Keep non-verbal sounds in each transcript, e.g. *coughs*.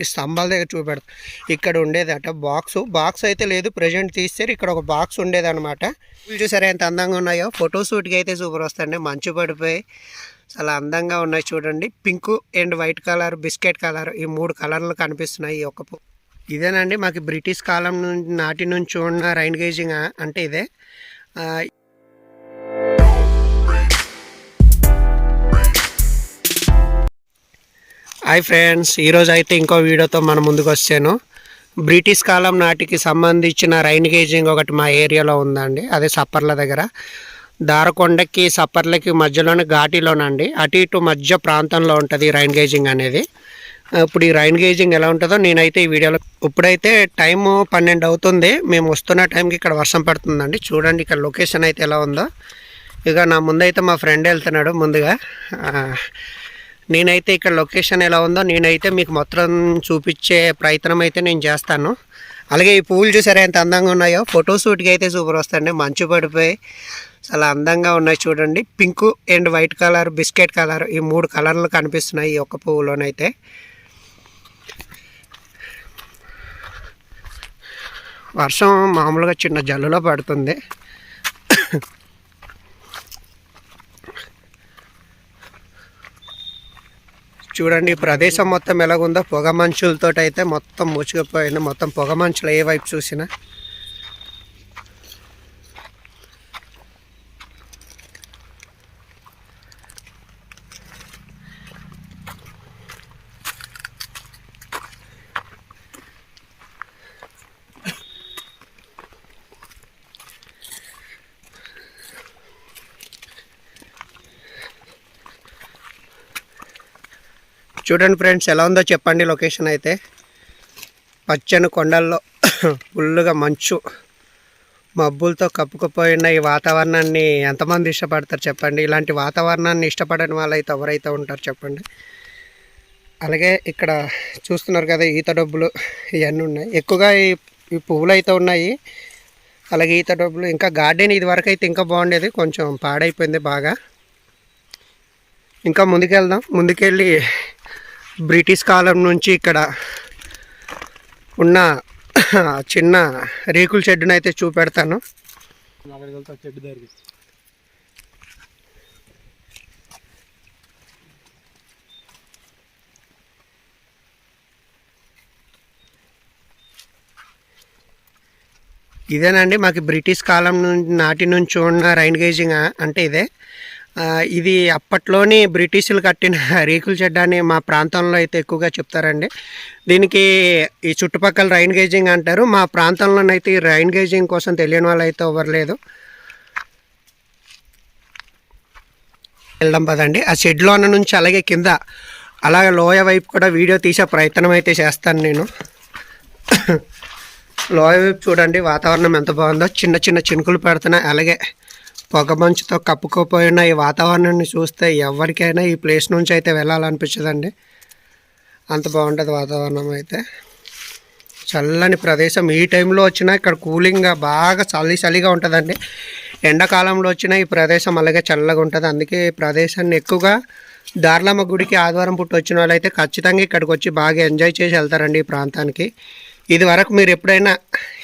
ఈ స్తంభాల దగ్గర చూపెడతా. ఇక్కడ ఉండేదట బాక్స్. బాక్స్ అయితే లేదు ప్రజెంట్ తీస్తే ఇక్కడ ఒక బాక్స్ ఉండేదన్నమాట. ఇవి చూసారా ఎంత అందంగా ఉన్నాయో? ఫోటో షూట్కి అయితే సూపర్ వస్తాయండి. మంచు పడిపోయి చాలా అందంగా ఉన్నాయి చూడండి. Pink and white colour biscuit colour ఈ మూడు కలర్లు కనిపిస్తున్నాయి ఈ ఒక్క ఇదేనండి మాకు బ్రిటిష్ కాలం నుంచి నాటి నుంచి ఉన్న రైన్ గేజింగ్ అంటే ఇదే. హాయ్ ఫ్రెండ్స్ ఈరోజు అయితే ఇంకో వీడియోతో మన ముందుకు వచ్చాను. బ్రిటిష్ కాలం నాటికి సంబంధించిన రైన్ గేజింగ్ ఒకటి మా ఏరియాలో ఉందండి. అదే సప్పర్ల దగ్గర. దారకొండకి సప్పర్లకి మధ్యలోనే ఘాటీలోనండి. అటు ఇటు మధ్య ప్రాంతంలో ఉంటుంది ఈ రైన్ గేజింగ్ అనేది. ఇప్పుడు ఈ రైన్ గేజింగ్ ఎలా ఉంటుందో నేనైతే ఈ వీడియోలో ఇప్పుడైతే టైము పన్నెండు అవుతుంది. మేము వస్తున్న టైంకి ఇక్కడ వర్షం పడుతుందండి. చూడండి ఇక్కడ లొకేషన్ అయితే ఎలా ఉందో. ఇక నా ముందైతే మా ఫ్రెండ్ వెళ్తున్నాడు ముందుగా. నేనైతే ఇక్కడ లొకేషన్ ఎలా ఉందో నేనైతే మీకు మొత్తం చూపించే ప్రయత్నం అయితే నేను చేస్తాను. అలాగే ఈ పూలు చూసారా ఎంత అందంగా ఉన్నాయో? ఫోటో షూట్కి అయితే సూపర్ వస్తాయండి. మంచు పడిపోయి చాలా అందంగా ఉన్నాయి చూడండి. Pink and white colour biscuit colour ఈ మూడు కలర్లు కనిపిస్తున్నాయి ఈ ఒక్క పువ్వులోనైతే వర్షం మామూలుగా చిన్న జల్లులో పడుతుంది. చూడండి ప్రదేశం మొత్తం ఎలాగుందో పొగ మంచులతో అయితే మొత్తం ముచ్చుకుపోయింది మొత్తం పొగ మంచులు ఏ వైపు చూసినా. చూడండి ఫ్రెండ్స్ ఎలా ఉందో చెప్పండి లొకేషన్ అయితే. పచ్చని కొండల్లో *coughs* ఫుల్లుగా మంచు. మబ్బులతో కప్పుకుపోయిన ఈ వాతావరణాన్ని ఎంతమంది ఇష్టపడతారు చెప్పండి. ఇలాంటి వాతావరణాన్ని ఇష్టపడని వాళ్ళైతే ఎవరైతే ఉంటారు చెప్పండి. అలాగే ఇక్కడ చూస్తున్నారు కదా ఈత డబ్బులు ఇవన్నీ ఉన్నాయి. ఎక్కువగా ఈ ఈ పువ్వులు అయితే ఉన్నాయి. అలాగే ఈత డబ్బులు ఇంకా గార్డెన్ ఇది వరకు అయితే ఇంకా బాగుండేది. కొంచెం పాడైపోయింది బాగా. ఇంకా ముందుకెళ్దాం. ముందుకెళ్ళి బ్రిటిష్ కాలం నుంచి ఇక్కడ ఉన్న చిన్న రేకుల షెడ్డును అయితే చూపెడతాను. ఇదేనండి మాకు బ్రిటిష్ కాలం నుంచి నాటి నుంచి ఉన్న రైన్ గేజింగ్ అంటే ఇదే. ఇది అప్పట్లోని బ్రిటిషులు కట్టిన *laughs* రేకుల షెడ్ అని మా ప్రాంతంలో అయితే ఎక్కువగా చెప్తారండి. దీనికి ఈ చుట్టుపక్కల రైన్ గేజింగ్ అంటారు. మా ప్రాంతంలోనైతే ఈ రైన్ గేజింగ్ కోసం తెలియని వాళ్ళు అయితే వెళ్ళడం లేదు. పదండి. ఆ షెడ్లోన నుంచి అలాగే కింద అలాగే లోయ వైపు కూడా వీడియో తీసే ప్రయత్నం అయితే చేస్తాను నేను. *coughs* లోయ వైపు చూడండి వాతావరణం ఎంత బాగుందో. చిన్న చిన్న చినుకులు పెడుతున్నాయి. అలాగే పొగ మంచుతో కప్పుకోపోయిన ఈ వాతావరణాన్ని చూస్తే ఎవరికైనా ఈ ప్లేస్ నుంచి అయితే వెళ్ళాలనిపించదండి. అంత బాగుంటుంది వాతావరణం అయితే. చల్లని ప్రదేశం. ఈ టైంలో వచ్చినా ఇక్కడ కూలింగ్గా బాగా చలి చలిగా ఉంటుందండి. ఎండాకాలంలో వచ్చినా ఈ ప్రదేశం అలాగే చల్లగా ఉంటుంది. అందుకే ఈ ప్రదేశాన్ని ఎక్కువగా దార్లమ్మ గుడికి ఆదివారం పుట్టి వచ్చిన వాళ్ళైతే ఖచ్చితంగా ఇక్కడికి వచ్చి బాగా ఎంజాయ్ చేసి వెళ్తారండి ఈ ప్రాంతానికి. ఇది వరకు మీరు ఎప్పుడైనా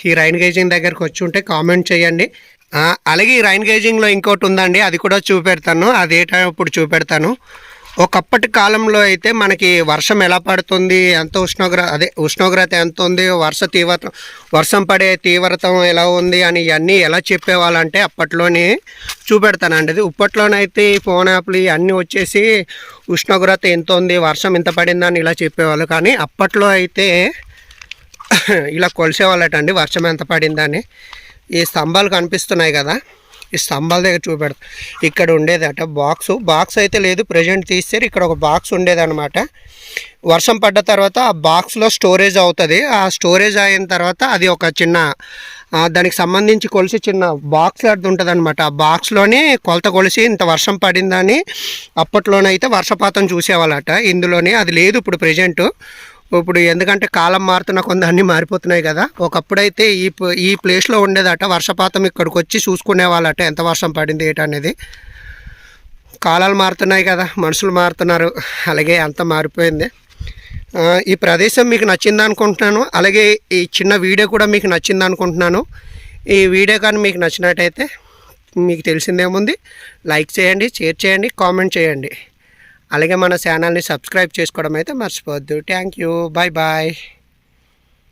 ఈ రైన్ గేజింగ్ దగ్గరికి వచ్చి ఉంటే కామెంట్ చేయండి. అలాగే ఈ రైన్ గేజింగ్లో ఇంకోటి ఉందండి అది కూడా చూపెడతాను అది ఏ టైం ఇప్పుడు చూపెడతాను. ఒకప్పటి కాలంలో అయితే మనకి వర్షం ఎలా పడుతుంది ఎంత ఉష్ణోగ్రత అదే ఉష్ణోగ్రత ఎంత ఉంది వర్ష తీవ్రత వర్షం పడే తీవ్రత ఎలా ఉంది అని ఇవన్నీ ఎలా చెప్పేవాళ్ళంటే అప్పట్లోనే చూపెడతానండి. అది ఇప్పట్లోనైతే ఈ ఫోన్ యాప్లు ఇవన్నీ వచ్చేసి ఉష్ణోగ్రత ఎంత ఉంది వర్షం ఎంత పడిందని ఇలా చెప్పేవాళ్ళు. కానీ అప్పట్లో అయితే ఇలా కొలిసేవాళ్ళటండి వర్షం ఎంత పడిందని. ఈ స్తంభాలు కనిపిస్తున్నాయి కదా ఈ స్తంభాల దగ్గర చూపెడతా. ఇక్కడ ఉండేదట బాక్స్. బాక్స్ అయితే లేదు ప్రజెంట్ తీస్తే ఇక్కడ ఒక బాక్స్ ఉండేదన్నమాట. వర్షం పడ్డ తర్వాత ఆ బాక్స్లో స్టోరేజ్ అవుతుంది. ఆ స్టోరేజ్ అయిన తర్వాత అది ఒక చిన్న దానికి సంబంధించి కొలిసి చిన్న బాక్స్ లాంటిది ఉంటుంది అనమాట ఆ బాక్స్లోనే కొలత కొలిసి ఇంత వర్షం పడిందని అప్పట్లోనైతే వర్షపాతం చూసేవాళ్ళట. ఇందులోనే అది లేదు ఇప్పుడు ప్రజెంటు. ఇప్పుడు ఎందుకంటే కాలం మారుతున్న కొన్ని అన్ని మారిపోతున్నాయి కదా. ఒకప్పుడైతే ఈ ఈ ప్లేస్లో ఉండేదట వర్షపాతం ఇక్కడికి వచ్చి చూసుకునే వాళ్ళట ఎంత వర్షం పడింది ఏటనేది కాలాలు మారుతున్నాయి కదా మనుషులు మారుతున్నారు అలాగే అంత మారిపోయింది. ఈ ప్రదేశం మీకు నచ్చింది అనుకుంటున్నాను అలాగే ఈ చిన్న వీడియో కూడా మీకు నచ్చింది అనుకుంటున్నాను. ఈ వీడియో కానీ మీకు నచ్చినట్టయితే మీకు తెలిసిందేముంది లైక్ చేయండి షేర్ చేయండి కామెంట్ చేయండి. అలాగే మన ఛానల్ని సబ్స్క్రైబ్ చేసుకోవడం అయితే మర్చిపోవద్దు. Thank you bye bye